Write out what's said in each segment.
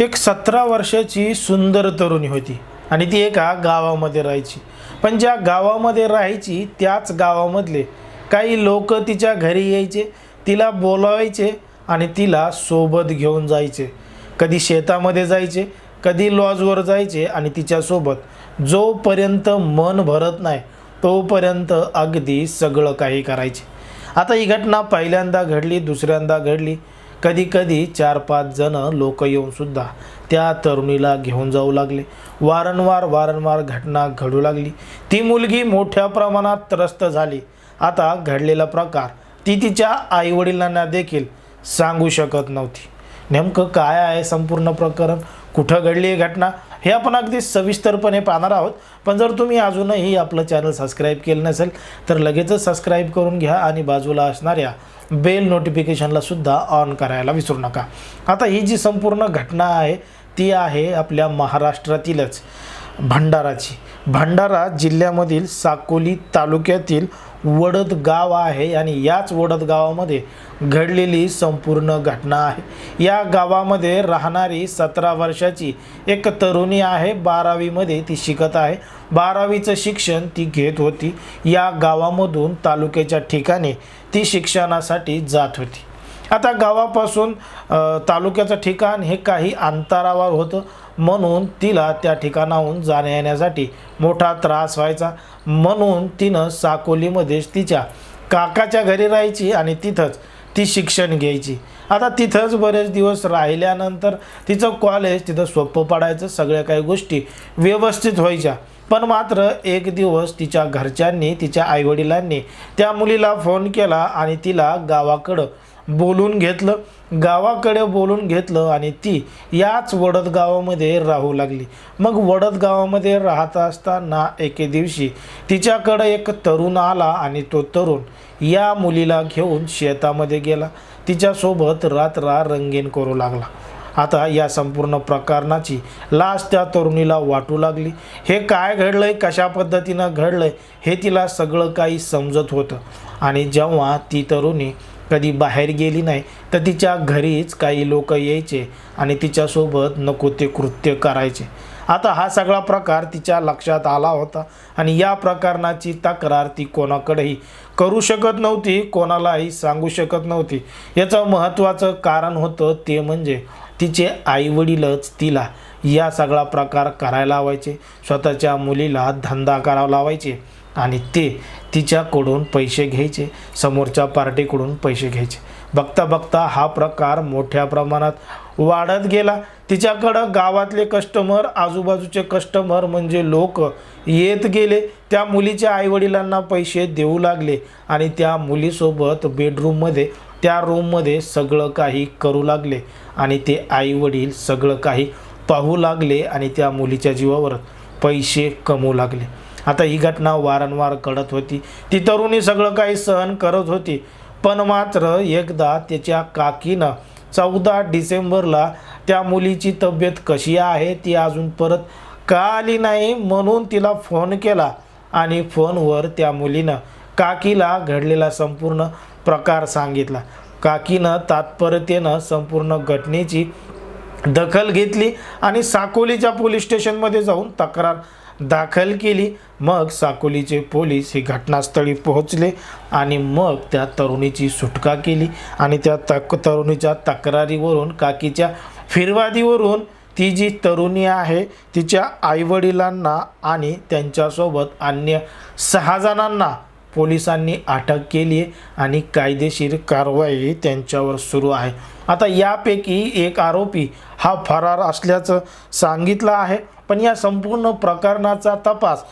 एक सतरा वर्षाची सुंदर तरुणी होती आणि ती एका गावामध्ये राहायची. पण ज्या गावामध्ये राहायची त्याच गावामधले काही लोक तिच्या घरी यायचे तिला बोलावायचे आणि तिला सोबत घेऊन जायचे. कधी शेतामध्ये जायचे कधी लॉजवर जायचे आणि तिच्यासोबत. जोपर्यंत मन भरत नाही तोपर्यंत अगदी सगळं काही करायचे. आता ही घटना पहिल्यांदा घडली दुसऱ्यांदा घडली. कधी कधी चार पाच जण लोक येऊनसुद्धा त्या तरुणीला घेऊन जाऊ लागले. वारंवार वारंवार घटना घडू लागली. ती मुलगी मोठ्या प्रमाणात त्रस्त झाली. आता घडलेला प्रकार ती तिच्या आईवडिलांना देखील सांगू शकत नव्हती. नेमकं काय आहे संपूर्ण प्रकरण? कुठं घडली आहे घटना? हे आपण अगदी सविस्तरपणे पाहणार आहोत. पण जर तुम्ही अजूनही आपलं चॅनल सबस्क्राईब केलं नसेल तर लगेचच सबस्क्राईब करून घ्या आणि बाजूला असणाऱ्या बेल नोटिफिकेशनला सुद्धा ऑन करायला विसरू नका. आता ही जी संपूर्ण घटना आहे ती आहे आपल्या महाराष्ट्रातीलच. भंडाराची. भंडारा जिल्ह्यामधील साकोली तालुक्यातील वडद गाव आहे आणि याच वडद गावामध्ये घडलेली संपूर्ण घटना आहे. या गावामध्ये राहणारी सतरा वर्षाची एक तरुणी आहे बारावीमध्ये ती शिकत आहे. बारावीचं शिक्षण ती घेत होती. या गावामधून तालुक्याच्या ठिकाणी ती शिक्षणासाठी जात होती. आता गावापासून तालुक्याचं ठिकाण हे काही अंतरावर होतं. म्हणून तिला त्या ठिकाणाहून जाण्या येण्यासाठी मोठा त्रास व्हायचा. म्हणून तिनं साकोलीमध्येच तिच्या काकाच्या घरी राहायची आणि तिथंच ती शिक्षण घ्यायची. आता तिथंच बरेच दिवस राहिल्यानंतर तिचं कॉलेज तिथं सोपं पडायचं. सगळ्या काही गोष्टी व्यवस्थित व्हायच्या. पण मात्र एक दिवस तिच्या घरच्यांनी तिच्या आईवडिलांनी त्या मुलीला फोन केला आणि तिला गावाकडं बोलून घेतलं गावाकडे बोलून घेतलं आणि ती याच वडद गावामध्ये राहू लागली. मग वडद गावामध्ये राहत असताना एके दिवशी तिच्याकडं एक तरुण आला आणि तो तरुण या मुलीला घेऊन शेतामध्ये गेला. तिच्यासोबत रात्र रंगीन करू लागला. आता या संपूर्ण प्रकरणाची लाच त्या तरुणीला वाटू लागली. हे काय घडलंय कशा पद्धतीनं घडलंय हे तिला सगळं काही समजत होतं. आणि जेव्हा ती तरुणी कधी बाहेर गेली नाही तर तिच्या घरीच काही लोक यायचे आणि तिच्यासोबत नको ते कृत्य करायचे. आता हा सगळा प्रकार तिच्या लक्षात आला होता आणि या प्रकरणाची तक्रार ती कोणाकडेही करू शकत नव्हती कोणालाही सांगू शकत नव्हती. याचं महत्त्वाचं कारण होतं ते म्हणजे तिचे आईवडीलच तिला या सगळा प्रकार करायला लावायचे. स्वतःच्या मुलीला धंदा करावा लावायचे आणि ते तिच्याकडून पैसे घ्यायचे समोरच्या पार्टीकडून पैसे घ्यायचे. बघता बघता हा प्रकार मोठ्या प्रमाणात वाढत गेला. तिच्याकडं गावातले कस्टमर आजूबाजूचे कस्टमर म्हणजे लोक येत गेले. त्या मुलीच्या आईवडिलांना पैसे देऊ लागले आणि त्या मुलीसोबत बेडरूममध्ये त्या रूममध्ये सगळं काही करू लागले आणि ते आईवडील सगळं काही पाहू लागले आणि त्या मुलीच्या जीवावर पैसे कमवू लागले. आता ही घटना वारंवार घडत होती. ती तरुणी सगळं काही सहन करत होती. पण मात्र एकदा त्याच्या काकीनं चौदा डिसेंबरला त्या मुलीची तब्येत कशी आहे ती अजून परत का आली नाही म्हणून तिला फोन केला आणि फोनवर त्या मुलीनं काकीला घडलेला संपूर्ण प्रकार सांगितला. काकीनं तात्परतेनं संपूर्ण घटनेची दखल घेतली आणि साकोलीच्या पोलीस स्टेशनमध्ये जाऊन तक्रार दाखल केली. मग साकोलीचे पोलीस ही घटनास्थळी पोहोचले आणि मग त्या तरुणीची सुटका केली आणि त्या तक तरुणीच्या तक्रारीवरून काकीच्या फिरवादीवरून ती जी तरुणी आहे तिच्या आईवडिलांना आणि त्यांच्यासोबत अन्य सहा जणांना पोलिसांनी अटक केली आहे आणि कायदेशीर कारवाई त्यांच्यावर सुरू आहे. आता यापैकी एक आरोपी हा फरार असल्याचं सांगितलं आहे. पण या संपूर्ण प्रकरणाचा तपास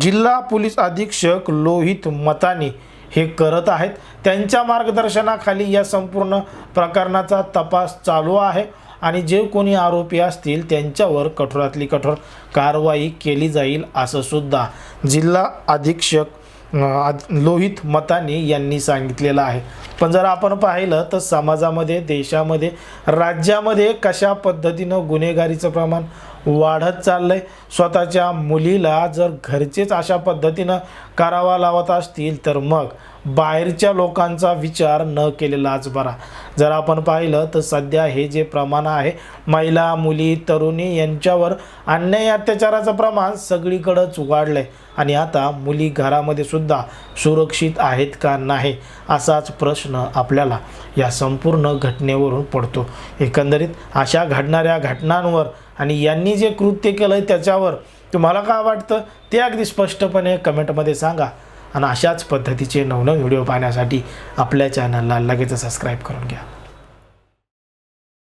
जिल्हा पोलीस अधीक्षक लोहित मतानी हे करत आहेत. त्यांच्या मार्गदर्शनाखाली या संपूर्ण प्रकरणाचा तपास चालू आहे आणि जे कोणी आरोपी असतील त्यांच्यावर कठोरातली कठोर कारवाई केली जाईल असं सुद्धा जिल्हा अधीक्षक लोहित मतानी यांनी सांगितलेलं आहे. पण जर आपण पाहिलं तर समाजामध्ये देशामध्ये राज्यामध्ये कशा पद्धतीनं गुन्हेगारीचं प्रमाण वाढत चाललंय. स्वतःच्या मुलीला जर घरचेच अशा पद्धतीनं करावा लावत असतील तर मग बाहेरच्या लोकांचा विचार न केलेलाच बरा. जर आपण पाहिलं तर सध्या हे जे प्रमाण आहे महिला मुली तरुणी यांच्यावर अन्याय अत्याचाराचं प्रमाण सगळीकडंच वाढलंय. आणि आता मुली घरामध्ये सुद्धा सुरक्षित आहेत का नाही असाच प्रश्न आपल्याला या संपूर्ण घटनेवरून पडतो. एकंदरीत अशा घडणाऱ्या घटनांवर आणि यांनी जे कृत्य केलं आहे त्याच्यावर तुम्हाला काय वाटतं? ते अगदी स्पष्टपणे कमेंटमध्ये सांगा. आणि अशाच पद्धतीचे नवनव व्हिडिओ पाहण्यासाठी आपल्या चॅनलला लगेच सबस्क्राईब करून घ्या.